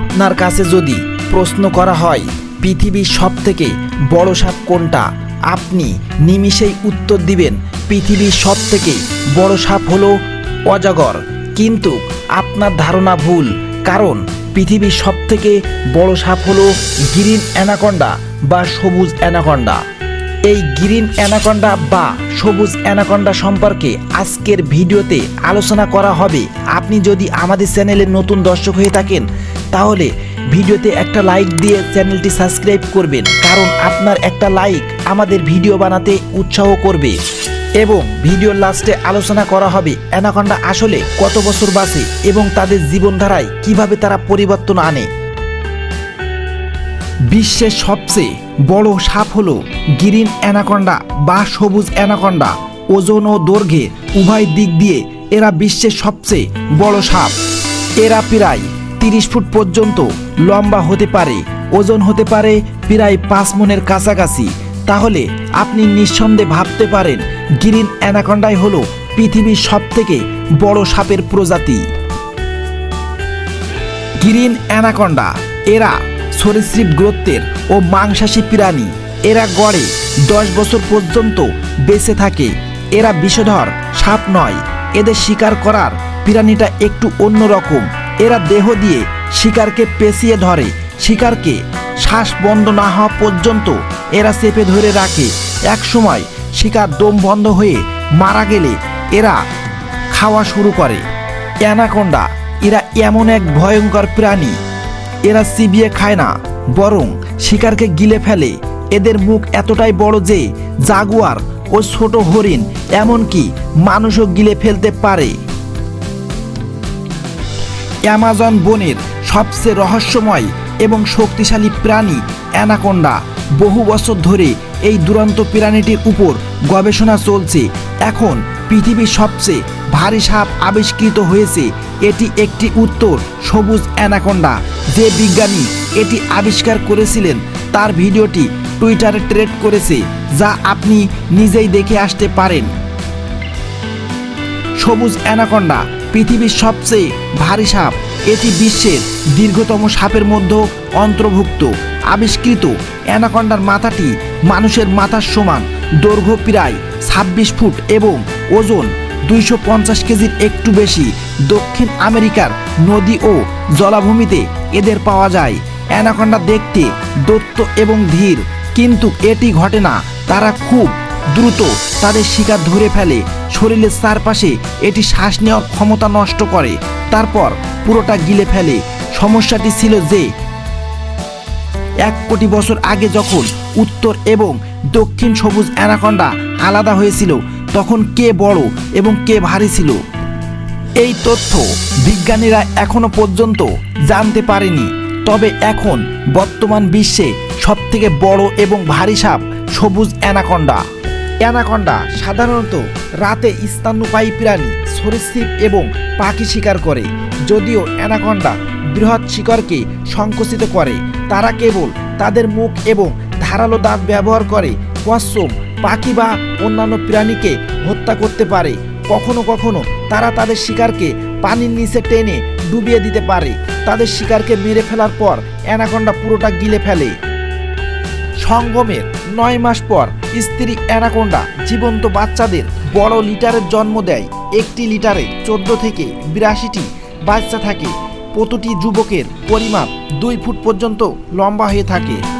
আপনার কাছে যদি প্রশ্ন করা হয়, পৃথিবীর সব থেকে বড় সাপ কোনটা? আপনি নিমিষেই উত্তর দিবেন, পৃথিবীর সব থেকে বড় সাপ হলো অজাগর। কিন্তু আপনার ধারণা ভুল, কারণ পৃথিবীর সব থেকে বড় সাপ হলো গ্রিন অ্যানাকন্ডা বা সবুজ অ্যানাকন্ডা। এই গ্রিন অ্যানাকন্ডা বা সবুজ অ্যানাকন্ডা সম্পর্কে আজকের ভিডিওতে আলোচনা করা হবে। আপনি যদি আমাদের চ্যানেলে নতুন দর্শক হয়ে থাকেন তাহলে ভিডিওতে একটা লাইক দিয়ে চ্যানেলটি সাবস্ক্রাইব করবেন, কারণ আপনার একটা লাইক আমাদের ভিডিও বানাতে উৎসাহ করবে। এবং ভিডিওর লাস্টে আলোচনা করা হবে অ্যানাকন্ডা আসলে কত বছর বাঁচে এবং তাদের জীবনধারায় কীভাবে তারা পরিবর্তন আনে। বিশ্বের সবচেয়ে বড় সাপ হলো গ্রিন অ্যানাকন্ডা বা সবুজ অ্যানাকন্ডা। ওজন ও দৈর্ঘ্যে উভয় দিক দিয়ে এরা বিশ্বের সবচেয়ে বড় সাপ। এরা প্রায় তিরিশ ফুট পর্যন্ত লম্বা হতে পারে, ওজন হতে পারে প্রায় পাঁচ মনের কাছাকাছি। তাহলে আপনি নিঃসন্দেহে ভাবতে পারেন, গ্রিন অ্যানাকন্ডাই হলো পৃথিবীর সবথেকে বড় সাপের প্রজাতি। গ্রিন অ্যানাকন্ডা, এরা সরীসৃপ গ্রোত্বের ও মাংসাশী প্রাণী। এরা গড়ে দশ বছর পর্যন্ত বেঁচে থাকে। এরা বিষধর সাপ নয়, এদের শিকার করার প্রাণীটা একটু অন্যরকম। এরা দেহ দিয়ে শিকারকে পেঁচিয়ে ধরে। শিকারকে শ্বাস বন্ধ না হওয়া পর্যন্ত এরা চেপে ধরে রাখে। এক সময় শিকার দম বন্ধ হয়ে মারা গেলে এরা খাওয়া শুরু করে। অ্যানাকোন্ডা, এরা এমন এক ভয়ঙ্কর প্রাণী। এরা চিবিয়ে খায় না, বরং শিকারকে গিলে ফেলে। এদের মুখ এতটাই বড় যে জাগুয়ার ও ছোট হরিণ এমনকি মানুষও গিলে ফেলতে পারে। অ্যামাজন বনের সবচেয়ে রহস্যময় এবং শক্তিশালী প্রাণী অ্যানাকোন্ডা। বহু বছর ধরে এই দুরন্ত প্রাণীটির উপর গবেষণা চলছে। এখন পৃথিবীর সবচেয়ে ভারী সাপ আবিষ্কৃত হয়েছে। এটি একটি উত্তর সবুজ অ্যানাকোন্ডা। যে বিজ্ঞানী এটি আবিষ্কার করেছিলেন, তার ভিডিওটি টুইটারে ট্রেড করেছে, যা আপনি নিজেই দেখে আসতে পারেন। সবুজ অ্যানাকন্ডা পৃথিবীর সবচেয়ে ভারী সাপ, এটি বিশ্বের দীর্ঘতম সাপের মধ্যে অন্তর্ভুক্ত। আবিষ্কৃত অ্যানাকন্ডার মাথাটি মানুষের মাথার সমান দৈর্ঘ্য প্রায় ছাব্বিশ ফুট এবং ওজন দুইশো পঞ্চাশ কেজির একটু বেশি। দক্ষিণ আমেরিকার নদী ও জলাভূমিতে এদের পাওয়া যায়। অ্যানাকন্ডা দেখতে দত্ত এবং ধীর, কিন্তু এটি ঘটে না। তারা খুব দ্রুত তাদের শিকার ধরে ফেলে শরীরের চারপাশে এটি শ্বাস নেওয়ার ক্ষমতা নষ্ট করে। তারপর পুরোটা গিলে ফেলে। সমস্যাটি ছিল যে, এক কোটি বছর আগে যখন উত্তর এবং দক্ষিণ সবুজ অ্যানাকন্ডা আলাদা হয়েছিল, তখন কে বড় এবং কে ভারী ছিল? এই তথ্য বিজ্ঞানীরা এখনও পর্যন্ত জানতে পারেনি। তবে এখন বর্তমান বিশ্বে সবথেকে বড় এবং ভারী সাপ সবুজ অ্যানাকন্ডা। অ্যানাকন্ডা সাধারণত রাতে স্তন্যপায়ী প্রাণী, সরীসৃপ এবং পাখি শিকার করে। যদিও অ্যানাকন্ডা বৃহৎ শিকারকে সংকুচিত করে, তারা কেবল তাদের মুখ এবং ধারালো দাঁত ব্যবহার করে কচ্ছপ পাখি বা অন্যান্য প্রাণীকে হত্যা করতে পারে। কখনো কখনো তারা তাদের শিকারকে পানির নিচে টেনে ডুবিয়ে দিতে পারে। তাদের শিকারকে মেরে ফেলার পর অ্যানাকন্ডা পুরোটা গিলে ফেলে। সঙ্গমের নয় মাস পর স্ত্রী অ্যানাকোন্ডা, জীবন্ত বাচ্চাদের বড় লিটারের জন্ম দেয়। একটি লিটারে চোদ্দ থেকে বিরাশিটি বাচ্চা থাকে। প্রতিটি যুবকের পরিমাপ দুই ফুট পর্যন্ত লম্বা হয়ে থাকে।